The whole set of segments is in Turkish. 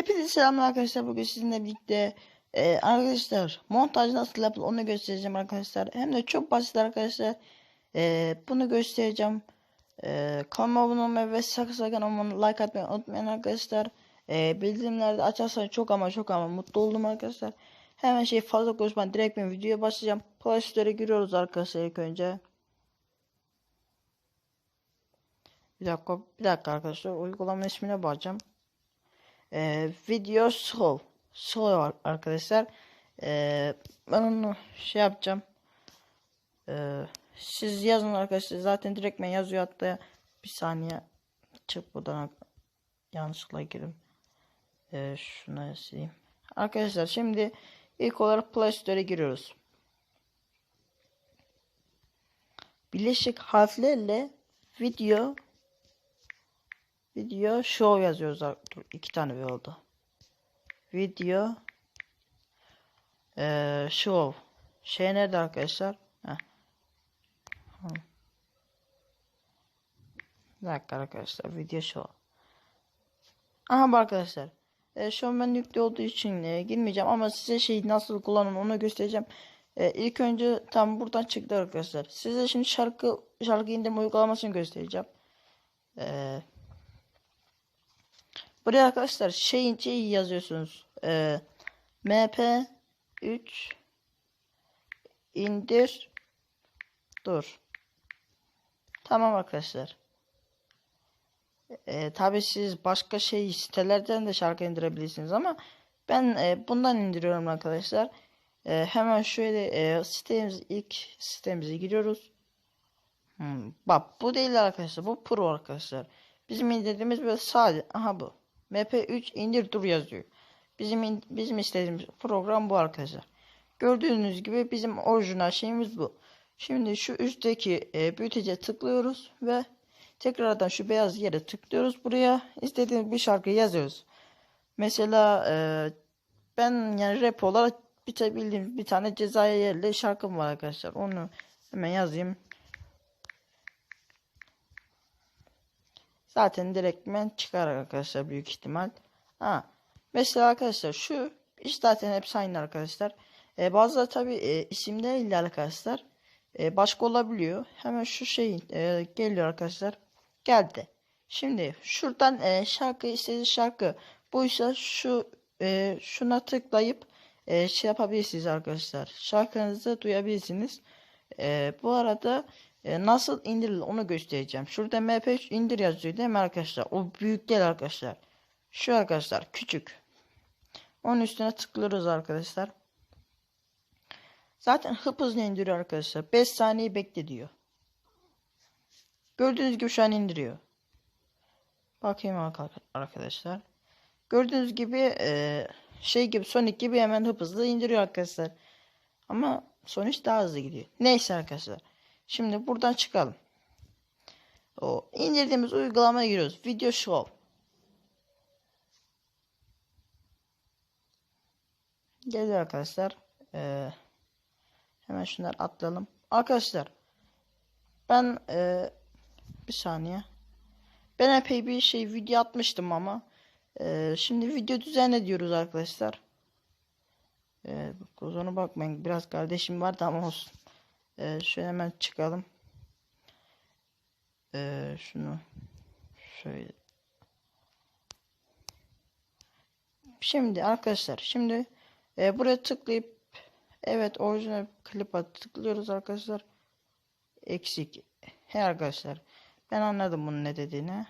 Hepinize selamlar arkadaşlar. Bugün sizinle birlikte e, arkadaşlar montaj nasıl yapılır onu göstereceğim arkadaşlar. Hem de çok basit arkadaşlar. E, bunu göstereceğim. E, kanalıma abone olmayı ve sakın sakın like atmayı unutmayın arkadaşlar. E, bildirimleri de açarsanız çok ama çok ama mutlu oldum arkadaşlar. Hemen şey fazla konuşmadan direkt ben videoya başlayacağım. Play Store'a giriyoruz arkadaşlar ilk önce. Bir dakika, bir dakika arkadaşlar. Uygulama ismine bakacağım. Ee, video. Slow var arkadaşlar. Ee, ben onu şey yapacağım. Ee, siz yazın arkadaşlar. Zaten direkt ben yazıyor hatta. Bir saniye. Çık buradan. Yanlışlıkla girdim. Ee, şuna sileyim. Arkadaşlar şimdi ilk olarak Play Store'a giriyoruz. Birleşik harflerle video Video show yazıyoruz. Dur, iki tane bir oldu. Video ee, show. Şey nerede arkadaşlar? Bir dakika arkadaşlar. Video show. Aha arkadaşlar. E, şu an ben yüklü olduğu için e, girmeyeceğim ama size şey nasıl kullanın onu göstereceğim. E, ilk önce tam buradan çıktı arkadaşlar. Size şimdi şarkı şarkı indirme uygulamasını göstereceğim. Eee Buraya arkadaşlar şeyin şeyi yazıyorsunuz. Ee, MP3 indir dur. Tamam arkadaşlar. Ee, tabi siz başka şey sitelerden de şarkı indirebilirsiniz ama ben e, bundan indiriyorum arkadaşlar. E, hemen şöyle e, sitemiz ilk sitemize giriyoruz. Hmm, bak bu değil arkadaşlar. Bu pro arkadaşlar. Bizim indirdiğimiz böyle sade. Aha bu. MP3 indir dur yazıyor. Bizim bizim istediğimiz program bu arkadaşlar. Gördüğünüz gibi bizim orijinal şeyimiz bu. Şimdi şu üstteki e, büyütece tıklıyoruz ve tekrardan şu beyaz yere tıklıyoruz. Buraya istediğimiz bir şarkı yazıyoruz. Mesela e, ben yani rap olarak bir bildiğim bir tane Cezayirli şarkım var arkadaşlar. Onu hemen yazayım. Zaten direktmen çıkar arkadaşlar büyük ihtimal. Ha. Mesela arkadaşlar şu iş zaten hepsi aynı arkadaşlar. E, bazıları tabi e, isimleriyle arkadaşlar. E, başka olabiliyor. Hemen şu şey e, geliyor arkadaşlar. Geldi. Şimdi şuradan e, şarkı istediğiniz şarkı buysa şu e, şuna tıklayıp e, şey yapabilirsiniz arkadaşlar. Şarkınızı duyabilirsiniz. E, bu arada e, nasıl indirilir onu göstereceğim. Şurada mp3 indir yazıyor değil mi arkadaşlar? O büyük değil arkadaşlar. Şu arkadaşlar küçük. Onun üstüne tıklıyoruz arkadaşlar. Zaten hıp hızlı indiriyor arkadaşlar. 5 saniye bekle diyor. Gördüğünüz gibi şu an indiriyor. Bakayım arkadaşlar. Gördüğünüz gibi e, şey gibi Sonic gibi hemen hıp hızlı indiriyor arkadaşlar. Ama Sonic daha hızlı gidiyor. Neyse arkadaşlar. Şimdi buradan çıkalım. O indirdiğimiz uygulamaya giriyoruz. Video Show. Geliyor arkadaşlar. Ee, hemen şunları atlayalım. Arkadaşlar ben e, bir saniye. Ben epey bir şey video atmıştım ama e, şimdi video düzenle diyoruz arkadaşlar. E, kusura bakmayın biraz kardeşim vardı ama olsun. Ee, şöyle hemen çıkalım. Ee, şunu şöyle. Şimdi arkadaşlar şimdi e, buraya tıklayıp evet orijinal klipa tıklıyoruz arkadaşlar. Eksik. He arkadaşlar ben anladım bunun ne dediğini.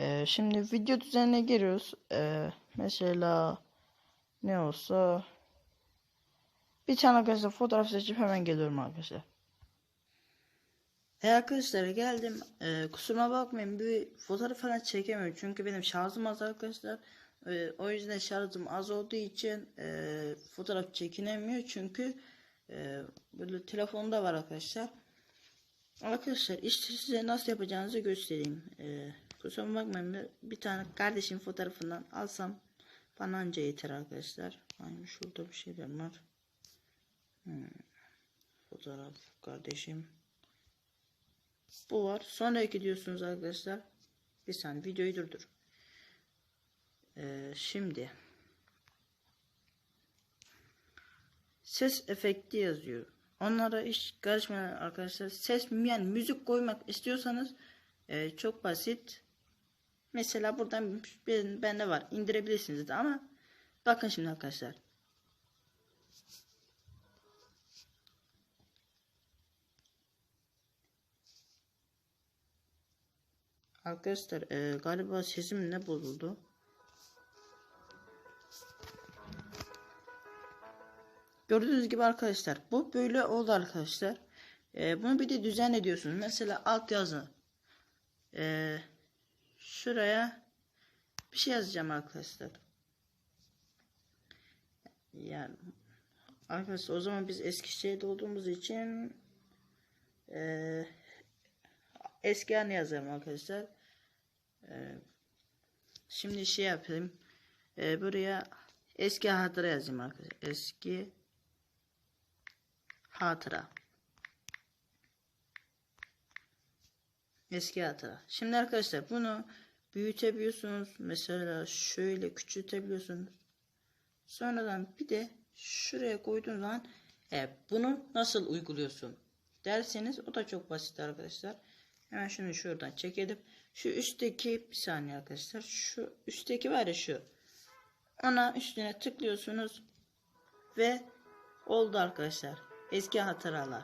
Ee, şimdi video düzenine giriyoruz. Ee, mesela ne olsa bir tane arkadaşlar fotoğraf seçip hemen geliyorum arkadaşlar. E arkadaşlar geldim. E, kusuruma bakmayın bir fotoğraf falan çekemiyorum. Çünkü benim şarjım az arkadaşlar. E, o yüzden şarjım az olduğu için e, fotoğraf çekinemiyor. Çünkü e, böyle telefonda var arkadaşlar. Arkadaşlar işte size nasıl yapacağınızı göstereyim. E, kusuruma bakmayın bir tane kardeşim fotoğrafından alsam bana yeter arkadaşlar. Aynı şurada bir şeyler var. Hmm. Fotoğraf kardeşim. Bu var. Sonraki diyorsunuz arkadaşlar. Bir saniye videoyu durdur. Ee, şimdi ses efekti yazıyor. Onlara hiç karışmayın arkadaşlar. Ses yani müzik koymak istiyorsanız e, çok basit. Mesela buradan ben- bende var. indirebilirsiniz de ama bakın şimdi arkadaşlar. Arkadaşlar e, galiba sesim ne bozuldu? Gördüğünüz gibi arkadaşlar bu böyle oldu arkadaşlar. E, bunu bir de düzen ediyorsunuz. Mesela alt yazı. E, şuraya bir şey yazacağım arkadaşlar. Yani arkadaşlar o zaman biz Eskişehir'de olduğumuz için e, eski anı yazarım arkadaşlar. Ee, şimdi şey yapayım. Ee, buraya eski hatıra yazayım arkadaşlar. Eski hatıra. Eski hatıra. Şimdi arkadaşlar bunu büyütebiliyorsunuz. Mesela şöyle küçültebiliyorsunuz. Sonradan bir de şuraya koyduğun zaman e, bunu nasıl uyguluyorsun derseniz o da çok basit arkadaşlar. Hemen şunu şuradan çekelim. Şu üstteki bir saniye arkadaşlar. Şu üstteki var ya şu. Ona üstüne tıklıyorsunuz ve oldu arkadaşlar. Eski hatıralar.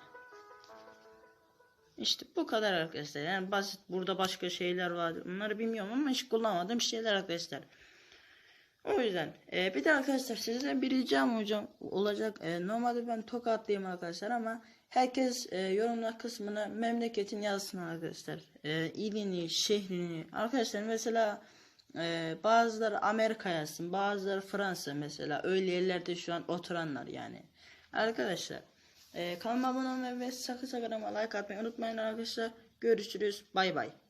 İşte bu kadar arkadaşlar. Yani basit. Burada başka şeyler var. Bunları bilmiyorum ama hiç kullanmadığım şeyler arkadaşlar. O yüzden e, bir de arkadaşlar sizden bir ricam hocam olacak. E, normalde ben tokatlıyım arkadaşlar ama herkes e, yorumlar kısmına memleketin yazsın arkadaşlar. E, ilini, şehrini. Arkadaşlar mesela e, bazıları Amerika yazsın, bazıları Fransa mesela. Öyle yerlerde şu an oturanlar yani. Arkadaşlar e, kanalıma abone olmayı ve sakın sakın like atmayı unutmayın arkadaşlar. Görüşürüz. Bay bay.